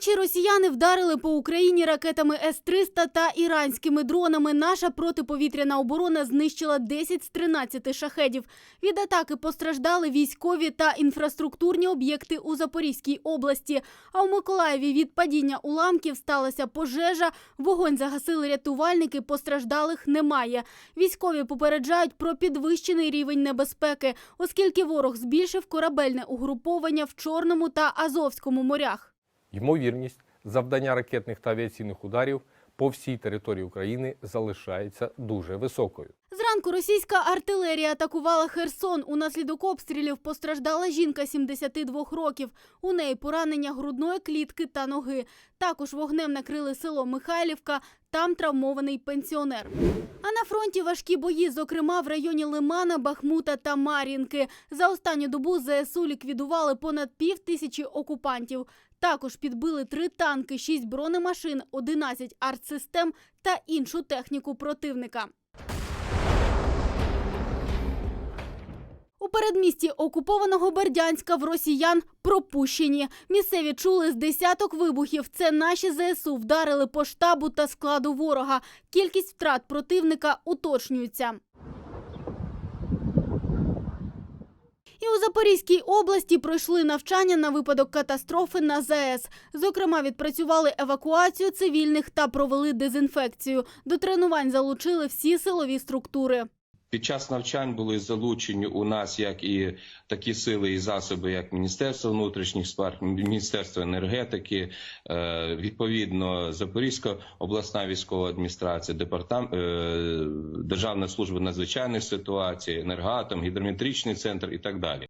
Вночі росіяни вдарили по Україні ракетами С-300 та іранськими дронами. Наша протиповітряна оборона знищила 10 з 13 шахедів. Від атаки постраждали військові та інфраструктурні об'єкти у Запорізькій області. А у Миколаєві від падіння уламків сталася пожежа. Вогонь загасили рятувальники. Постраждалих немає. Військові попереджають про підвищений рівень небезпеки, оскільки ворог збільшив корабельне угруповання в Чорному та Азовському морях. Ймовірність завдання ракетних та авіаційних ударів по всій території України залишається дуже високою. Зранку російська артилерія атакувала Херсон. Унаслідок обстрілів постраждала жінка 72 років. У неї поранення грудної клітки та ноги. Також вогнем накрили село Михайлівка. Там травмований пенсіонер. А на фронті важкі бої, зокрема в районі Лимана, Бахмута та Мар'їнки. За останню добу ЗСУ ліквідували понад пів тисячі окупантів. Також підбили три танки, шість бронемашин, 11 артсистем та іншу техніку противника. Передмісті окупованого Бердянська в росіян пропущені. Місцеві чули з десяток вибухів. Це наші ЗСУ вдарили по штабу та складу ворога. Кількість втрат противника уточнюється. І у Запорізькій області пройшли навчання на випадок катастрофи на ЗАЕС. Зокрема, відпрацювали евакуацію цивільних та провели дезінфекцію. До тренувань залучили всі силові структури. Під час навчань були залучені у нас як і такі сили і засоби, як Міністерство внутрішніх справ, Міністерство енергетики, е, відповідно Запорізька обласна військова адміністрація, департамент Державна служба надзвичайних ситуацій, енергоатом, гідрометричний центр і так далі.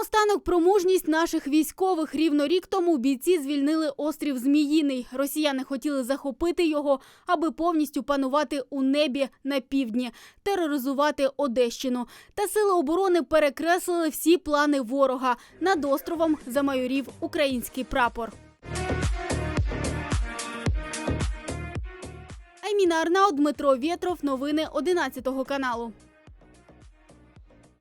Наостанок про мужність наших військових. Рівно рік тому бійці звільнили острів Зміїний. Росіяни хотіли захопити його, аби повністю панувати у небі на півдні, тероризувати Одещину. Та сили оборони перекреслили всі плани ворога. Над островом замайорів український прапор. Айміна Арнаут, Дмитро Вєтров. Новини 11 каналу.